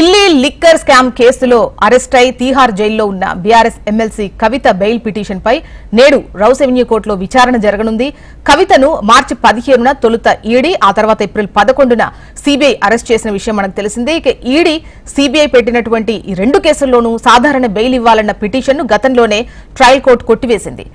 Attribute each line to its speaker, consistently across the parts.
Speaker 1: Delhi liquor scam కేసులో arrest అయి తీహార్ జైల్లో ఉన్న బీఆర్ఎస్ ఎమ్మెల్సీ కవిత బెయిల్ పిటిషన్పై నేడు రౌస్ ఎవెన్యూ కోర్టులో విచారణ జరగనుంది. కవితను మార్చి పదిహేనున తొలుత ఈడీ ఆ తర్వాత ఏప్రిల్ పదకొండున సీబీఐ అరెస్ట్ చేసిన విషయం మనకు తెలిసిందే. ఇక ఈడీ సీబీఐ పెట్టినటువంటి ఈ రెండు కేసుల్లోనూ సాధారణ బెయిల్ ఇవ్వాలన్న పిటిషన్ను గతంలోనే ట్రయల్ కోర్టు కొట్టివేసింది.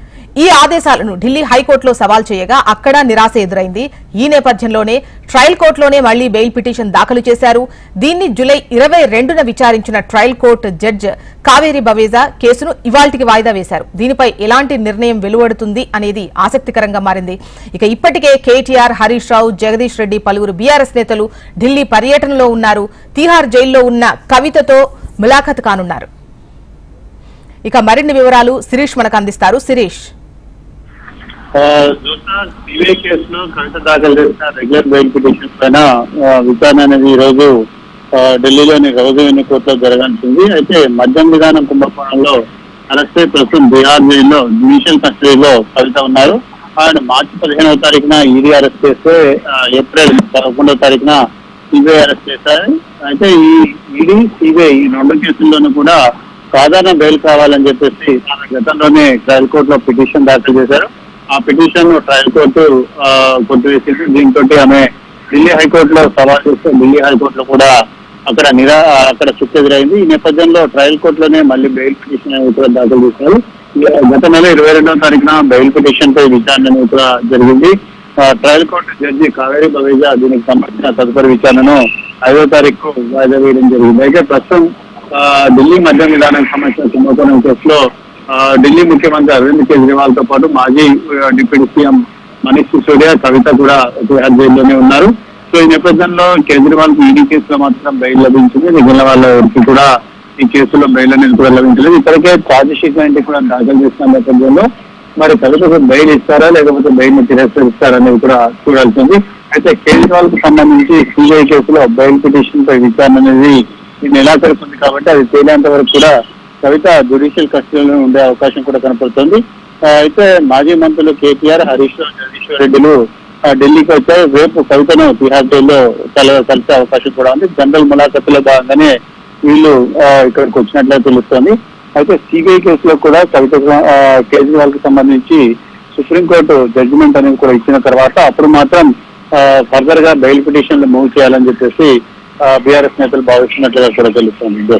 Speaker 1: ఈ ఆదేశాలను ఢిల్లీ హైకోర్టులో సవాల్ చేయగా అక్కడ నిరాశ ఎదురైంది. ఈ నేపథ్యంలోనే ట్రయల్ కోర్టులోనే మళ్ళీ బెయిల్ పిటిషన్ దాఖలు చేశారు. దీన్ని జూలై ఇరవై రెండున విచారించిన trial court judge Kaveri Baweja కేసును ఇవాల్టికి వాయిదా వేశారు. దీనిపై ఎలాంటి నిర్ణయం వెలువడుతుంది అనేది ఆసక్తికరంగా మారింది. ఇక ఇప్పటికే కేటీఆర్ హరీష్ రావు జగదీష్ రెడ్డి పలువురు బీఆర్ఎస్ నేతలు ఢిల్లీ పర్యటనలో ఉన్నారు. తిహార్ జైల్లో ఉన్న కవితతో ములాఖత్ కానున్నారు. ఇక మరిన్ని వివరాలు శిరీష్ మనకు అందిస్తారు. శిరీష్.
Speaker 2: సిబిఐ కేసులో కవిత దాఖలు చేసిన రెగ్యులర్ బెయిల్ పిటిషన్ పైన విచారణ అనేది ఈ రోజు ఆ, ఢిల్లీలోని రోజు ఎన్ని కోర్టులో జరగాల్సింది. అయితే మద్యం విధానం కుంభకోణంలో అరెస్ట్ అయి ప్రస్తుతం బీహార్ జైల్లో జ్యుడిషియల్ కస్టడీలో కవిత ఉన్నారు. ఆయన మార్చి పదిహేనవ తారీఖున ఈడీ అరెస్ట్ చేస్తే ఏప్రిల్ పదకొండవ తారీఖున సిబిఐ అరెస్ట్ చేశారు. అయితే ఈ ఈడీ సిబిఐ ఈ రెండు కేసుల్లోనూ కూడా సాధారణ బెయిల్ కావాలని చెప్పేసి గతంలోనే ట్రయల్ కోర్టులో పిటిషన్ దాఖలు చేశారు. ఆ పిటిషన్ ట్రయల్ కోర్టు కొట్టివేసింది దీంతో ఆమె ఢిల్లీ హైకోర్టులో సవాల్ చేస్తే ఢిల్లీ హైకోర్టులో కూడా అక్కడ నిరా అక్కడ చుట్టూ ఎదురైంది. ఈ నేపథ్యంలో ట్రయల్ కోర్టులోనే మళ్ళీ బెయిల్ పిటిషన్ అనేది కూడా దాఖలు చేశారు. గత నెల ఇరవై రెండవ తారీఖున బెయిల్ పిటిషన్ పై విచారణ అనేది కూడా జరిగింది. ఆ, trial court judge Kaveri Baweja దీనికి సంబంధించిన తదుపరి విచారణను ఐదో తారీఖు వాయిదా వేయడం జరిగింది. అయితే ప్రస్తుతం ఆ, ఢిల్లీ మద్యం విధానానికి సంబంధించిన కుంభకోణం కేసులో ఢిల్లీ ముఖ్యమంత్రి అరవింద్ కేజ్రీవాల్తో పాటు మాజీ డిప్యూటీ సీఎం మనీష్ సిసోడియా కవిత కూడా తిహార్ జైల్లోనే ఉన్నారు. సో ఈ నేపథ్యంలో కేజ్రీవాల్కి ఈడీ కేసులో మాత్రం బెయిల్ లభించింది. మిగిలిన వాళ్ళకి కూడా ఈ కేసులో బెయిల్ అనేది కూడా లభించలేదు. ఇప్పటికే ఛార్జ్ షీట్ లాంటి కూడా దాఖలు చేసిన నేపథ్యంలో మరి కవితకు బెయిల్ ఇస్తారా లేకపోతే బెయిల్ని తిరస్కరిస్తారా అనేది కూడా చూడాల్సింది. అయితే కేజ్రీవాల్కు సంబంధించి సిబిఐ కేసులో బెయిల్ పిటిషన్ పై విచారణ అనేది ఈ నెలాఖరుకు కాబట్టి అది తేలేంత వరకు కూడా కవిత జ్యుడిషియల్ కస్టడీలో ఉండే అవకాశం కూడా కనపడుతుంది. అయితే మాజీ మంత్రులు కేటీఆర్ హరీష్ రావు జగదీశ్వర్ రెడ్డిలు ఢిల్లీకి వచ్చారు రేపు కవితను తిహార్ జైల్లో కల కలిసే అవకాశం కూడా ఉంది. జనరల్ ములాఖతులో భాగంగానే వీళ్ళు ఇక్కడికి వచ్చినట్లే తెలుస్తోంది. అయితే సిబిఐ కేసులో కూడా కవిత కేజ్రీవాల్కి సంబంధించి సుప్రీంకోర్టు జడ్జిమెంట్ అనేది కూడా ఇచ్చిన తర్వాత అప్పుడు మాత్రం ఫర్దర్గా బెయిల్ పిటిషన్లు మూవ్ చేయాలని చెప్పేసి బీఆర్ఎస్ నేతలు భావిస్తున్నట్లుగా కూడా తెలుస్తోంది.